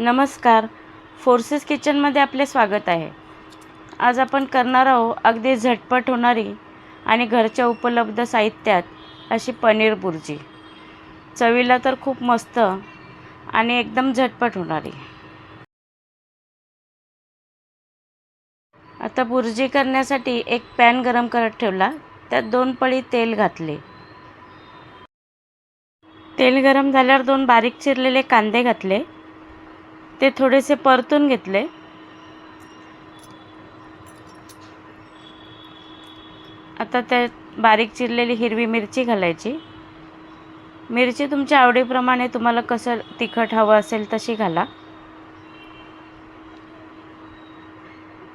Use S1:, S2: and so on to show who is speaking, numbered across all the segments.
S1: नमस्कार. फोर्सेस किचनमध्ये आपले स्वागत आहे. आज आपण करणार आहोत अगदी झटपट होणारी आणि घरच्या उपलब्ध साहित्यात अशी पनीर बुर्जी. चवीला तर खूप मस्त आणि एकदम झटपट होणारी. आता बुर्जी करण्यासाठी एक पॅन गरम करत ठेवला. त्यात दोन पळी तेल घातले. तेल गरम झाल्यावर दोन बारीक चिरलेले कांदे घातले. ते थोडेसे परतून घेतले. आता त्यात बारीक चिरलेली हिरवी मिरची घालायची. मिरची तुमच्या आवडीप्रमाणे तुम्हाला कसं तिखट हवं असेल तशी घाला.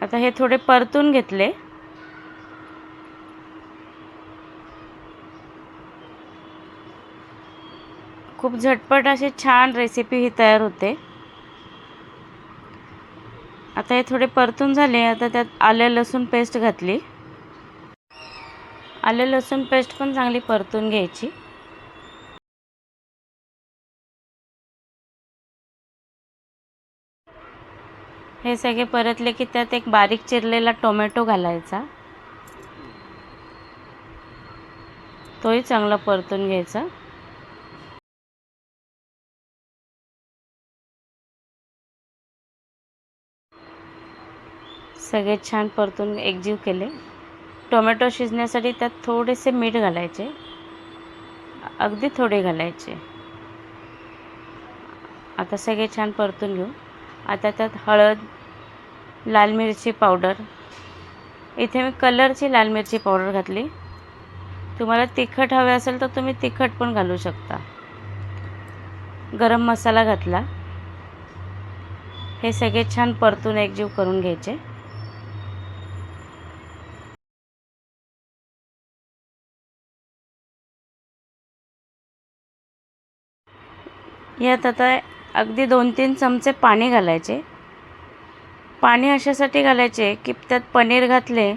S1: आता हे थोडे परतून घेतले. खूप झटपट अशी छान रेसिपी ही तयार होते. आता हे थोडे परतून झाले. आता त्यात आले लसूण पेस्ट घातली. आले लसूण पेस्ट पण चांगली परतून घ्यायची. हे सगळे परतले की त्यात एक बारीक चिरलेला टोमॅटो घालायचा. तोही चांगला परतून घ्यायचा. सगळे छान परतून एकजीव केले. टोमॅटो शिजण्यासाठी त्यात थोडेसे मीठ घालायचे. अगदी थोडे घालायचे. आता सगळे छान परतून घेऊ. आता त्यात हळद लाल मिरची पावडर. इथे मी कलरची लाल मिरची पावडर घातली. तुम्हाला तिखट हवे असेल तर तुम्ही तिखट पण घालू शकता. गरम मसाला घातला. हे सगळे छान परतून एकजीव करून घ्यायचे. यात आता अगदी दोन तीन चमचे पाणी घालायचे. पाणी अशासाठी घालायचे की त्यात पनीर घातले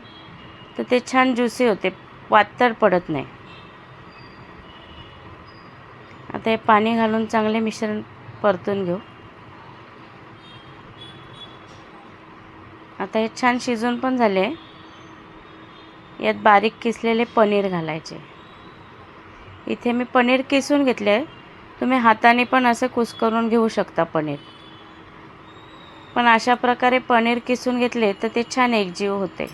S1: तर ते छान ज्युसी होते पातळ पडत नाही. आता हे पाणी घालून चांगले मिश्रण परतून घेऊ. आता हे छान शिजून पण झाले. यात बारीक किसलेले पनीर घालायचे. इथे मी पनीर किसून घेतले. आहे तुम्ही हाताने पण असं कुस्करून घेऊ शकता पनीर. पण अशा प्रकारे पनीर किसून घेतले तर ते छान एकजीव होते.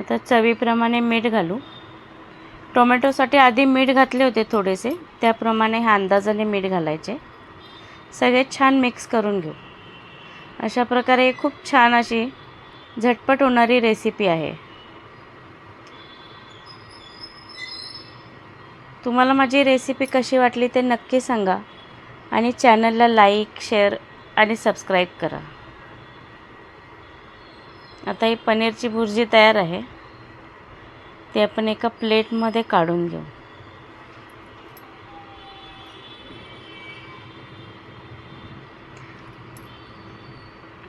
S1: आता चवीप्रमाणे मीठ घालू. टोमॅटोसाठी आधी मीठ घातले होते थोडेसे त्याप्रमाणे ह्या अंदाजाने मीठ घालायचे. सगळे छान मिक्स करून घेऊ. अशा प्रकारे खूप छान अशी झटपट होणारी रेसिपी आहे. तुम्हाला माझी रेसिपी कशी वाटली ते नक्की सांगा. आणि चॅनलला लाईक शेअर आणि सबस्क्राईब करा. आता ही पनीरची भुर्जी तयार आहे. ते आपण एका प्लेटमध्ये काढून घेऊ.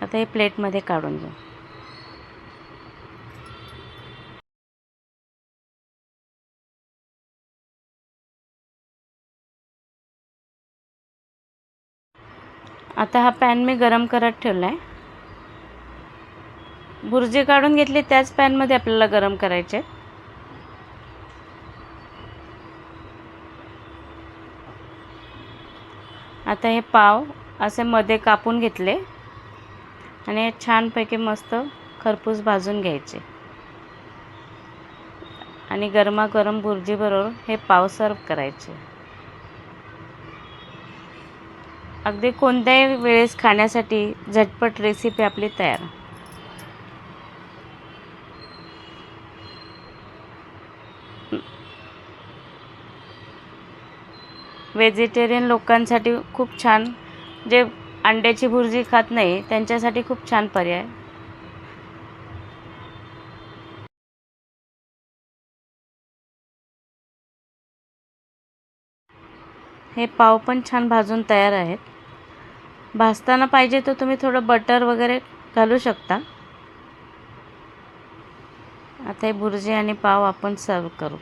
S1: आता हे प्लेटमध्ये काढून घेऊ. आता हा पॅन मी गरम करत ठेवला आहे बुर्जी काढून घेतली त्याच पॅनमध्ये आपल्याला गरम करायचे आता हे पाव असे मध्ये कापून घेतले. आणि छानपैकी मस्त खरपूस भाजून घ्यायचे. आणि गरमागरम भुर्जीबरोबर हे पाव सर्व करायचे. अगदी कोणत्याही वेळेस खाण्यासाठी झटपट रेसिपी आपली तयार. व्हेजिटेरियन लोकांसाठी खूप छान जे अंड्याची भुर्जी खात नाही त्यांच्यासाठी खूप छान पर्याय. हे पाव पण छान भाजून तयार आहेत. भाजताना पाहिजे तर तुम्ही थोडं बटर वगैरे घालू शकता. आता हे भुर्जी आणि पाव आपण सर्व करू.